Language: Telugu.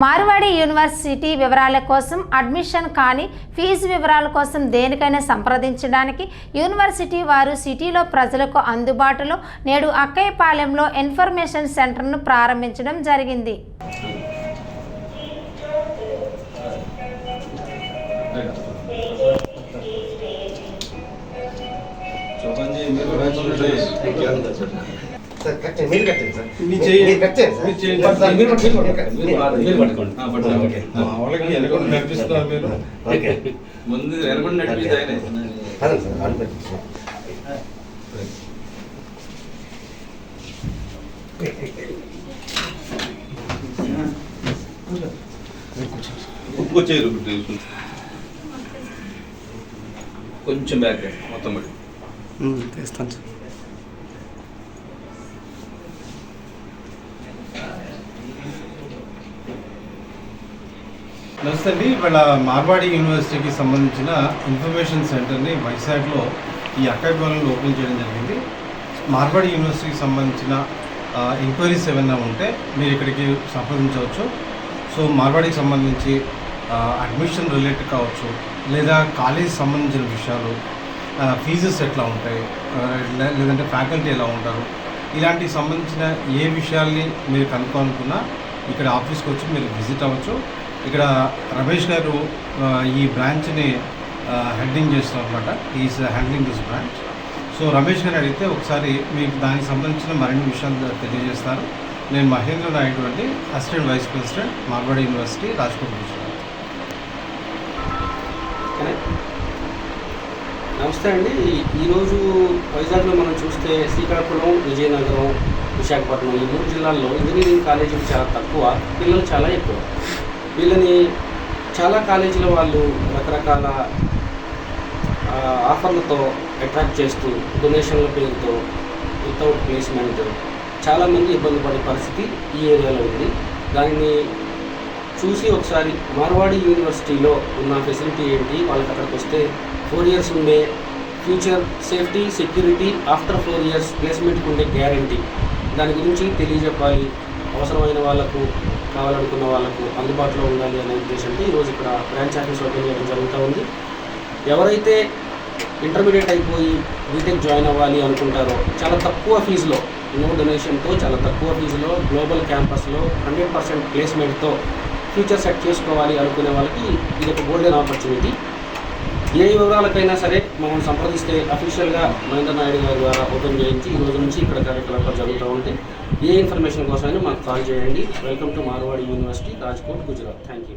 మార్వాడి యూనివర్సిటీ వివరాల కోసం అడ్మిషన్ కానీ ఫీజు వివరాల కోసం దేనికైనా సంప్రదించడానికి యూనివర్సిటీ వారు సిటీలో ప్రజలకు అందుబాటులో నేడు అక్కయ్యపాలెంలో ఇన్ఫర్మేషన్ సెంటర్ను ప్రారంభించడం జరిగింది. చెప్పండి మీరు సార్ కట్ చేయండి. మీరు కట్ చేయండి సార్. మీ చెయ్యి. మీరు కట్ చేయండి సార్. మీ. సార్, మీరు పట్టుకోండి, మీరు మీరు పట్టుకోండి. పట్టుకోండి. మీరు పట్టుకోండి. ఆ, పట్టుకోండి. ఓకే. మా వాళ్ళకి ఎనకుండా నడిపిస్తున్నారు మీరు. ఓకే. ముందు ఎనకుండా నడిపించి ఆయనే అదే సార్. ఆన్ పెట్టండి సార్. ఇంకో చేయరు కొంచెం బ్యాక్ మొత్తం పడి తీస్తాను సార్. నమస్తే అండి. ఇవాళ మార్వాడి యూనివర్సిటీకి సంబంధించిన ఇన్ఫర్మేషన్ సెంటర్ని వైజాగ్లో ఈ అకాడమీలో ఓపెన్ చేయడం జరిగింది. మార్వాడి యూనివర్సిటీకి సంబంధించిన ఎంక్వైరీస్ ఏమైనా ఉంటే మీరు ఇక్కడికి సంప్రదించవచ్చు. సో మార్వాడికి సంబంధించి అడ్మిషన్ రిలేటెడ్ కావచ్చు లేదా కాలేజ్ సంబంధించిన విషయాలు ఫీజెస్ ఎట్లా ఉంటాయి లేదంటే ఫ్యాకల్టీ ఎలా ఉంటారు ఇలాంటికి సంబంధించిన ఏ విషయాల్ని మీరు కనుక్కోనుకున్నా ఇక్కడ ఆఫీస్కి వచ్చి మీరు విజిట్ అవ్వచ్చు. ఇక్కడ రమేష్ గారు ఈ బ్రాంచ్ని హెడ్డింగ్ చేస్తున్నారు అనమాట is handling this branch so Ramesh గారు అడిగితే ఒకసారి మీకు దానికి సంబంధించిన మరిన్ని విషయాలు తెలియజేస్తారు. నేను మహేంద్ర నాయుడు అండి assistant vice president Marwadi university Rajkot విశ్వవిద్యాలయం నమస్తే అండి. ఈరోజు వైజాగ్లో మనం చూస్తే శ్రీకాకుళం విజయనగరం విశాఖపట్నం ఈ మూడు జిల్లాల్లో ఇంజనీరింగ్ కాలేజీలు చాలా తక్కువ పిల్లలు చాలా ఎక్కువ. వీళ్ళని చాలా కాలేజీల వాళ్ళు రకరకాల ఆఫర్లతో అట్రాక్ట్ చేస్తూ డొనేషన్ల పేరుతో వితౌట్ ప్లేస్మెంట్ చాలామంది ఇబ్బంది పడే పరిస్థితి ఈ ఏరియాలో ఉంది. దానిని చూసి ఒకసారి మార్వాడి యూనివర్సిటీలో ఉన్న ఫెసిలిటీ ఏంటి? వాళ్ళకి అక్కడికి వస్తే ఫోర్ ఇయర్స్ ఉండే future safety security after four years ప్లేస్మెంట్కి ఉండే గ్యారంటీ. దాని గురించి తెలియజెప్పాలి. అవసరమైన వాళ్ళకు కావాలనుకున్న వాళ్ళకు అందుబాటులో ఉండాలి అనే ఉద్దేశంతో ఈరోజు ఇక్కడ బ్రాంచ్ ఆఫీస్ ఓపెన్ చేయడం జరుగుతూ ఉంది. ఎవరైతే ఇంటర్మీడియట్ అయిపోయి బీటెక్ జాయిన్ అవ్వాలి అనుకుంటారో చాలా తక్కువ ఫీజులో నో డొనేషన్తో చాలా తక్కువ ఫీజులో గ్లోబల్ క్యాంపస్లో హండ్రెడ్ పర్సెంట్ ప్లేస్మెంట్తో ఫ్యూచర్ సెట్ చేసుకోవాలి అనుకునే వాళ్ళకి ఇది ఒక గోల్డెన్ ఆపర్చునిటీ ఏ వివరాలకైనా సరే మనం సంప్రదిస్తే అఫీషియల్గా మహేంద్ర నాయుడు గారి ద్వారా ఓపెన్ చేయించి ఈ రోజు నుంచి ఇక్కడ కార్యకలాపాలు జరుగుతూ ఉంటాయి. ఏ ఇన్ఫర్మేషన్ కోసమైనా మాకు కాల్ చేయండి. Welcome to Marwadi university Rajkot Gujarat. Thank you